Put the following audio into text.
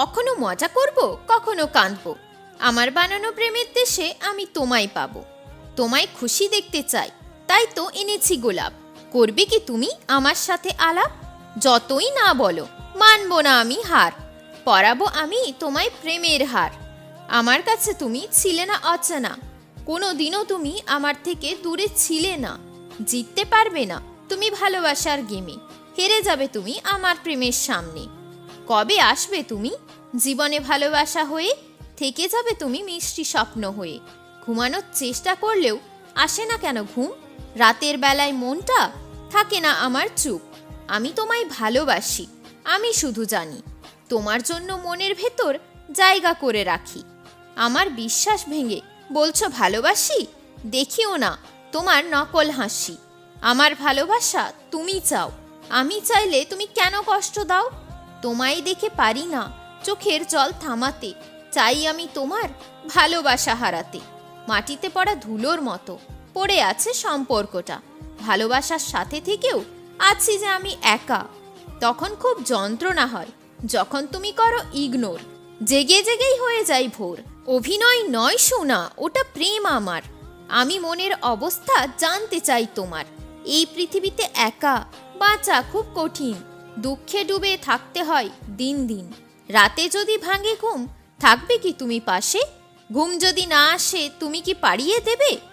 কখনো মজা করব, কখনো কাঁদব। আমার বানানো প্রেমের দেশে আমি তোমায় পাবো। তোমায় খুশি দেখতে চাই, তাই তো এনেছি গোলাপ। করবে কি তুমি আমার সাথে আলাপ? যতই না বলো, মানবো না আমি হার। পরাবো আমি তোমায় প্রেমের হার। আমার কাছে তুমি ছিলে না অচেনা। কোনো দিনও তুমি আমার থেকে দূরে ছিলে না। জিততে পারবে না, তুমি ভালোবাসার গেমে। হেরে যাবে তুমি আমার প্রেমের সামনে। কবে আসবে তুমি? জীবনে ভালোবাসা হয়ে থেকে যাবে তুমি মিষ্টি স্বপ্ন হয়ে। ঘুমানোর চেষ্টা করলেও আসে না কেন ঘুম? রাতের বেলায় মনটা থাকে না আমার চুপ। আমি তোমায় ভালোবাসি, আমি শুধু জানি। তোমার জন্য মনের ভেতর জায়গা করে রাখি। আমার বিশ্বাস ভেঙে বলছো ভালোবাসি? দেখিও না তোমার নকল হাসি। আমার ভালোবাসা তুমি চাও। আমি চাইলে তুমি কেন কষ্ট দাও? তোমায় দেখে পারি না চোখের জল থামাতে। চাই আমি তোমার ভালোবাসা হারাতে। মাটিতে পড়া ধুলোর মতো পড়ে আছে সম্পর্কটা। ভালোবাসার সাথে থেকেও আছি যে আমি একা। তখন খুব যন্ত্রণা হয়, যখন তুমি করো ইগনোর। জেগে জেগেই হয়ে যাই ভোর। অভিনয় নয় শোনা, ওটা প্রেম আমার। আমি মনের অবস্থা জানতে চাই তোমার। এই পৃথিবীতে একা বাঁচা খুব কঠিন। দুঃখে ডুবে থাকতে হয় দিন দিন। রাতে যদি ভাঙে ঘুম, থাকবে কি তুমি পাশে? ঘুম যদি না আসে, তুমি কি পাড়িয়ে দেবে?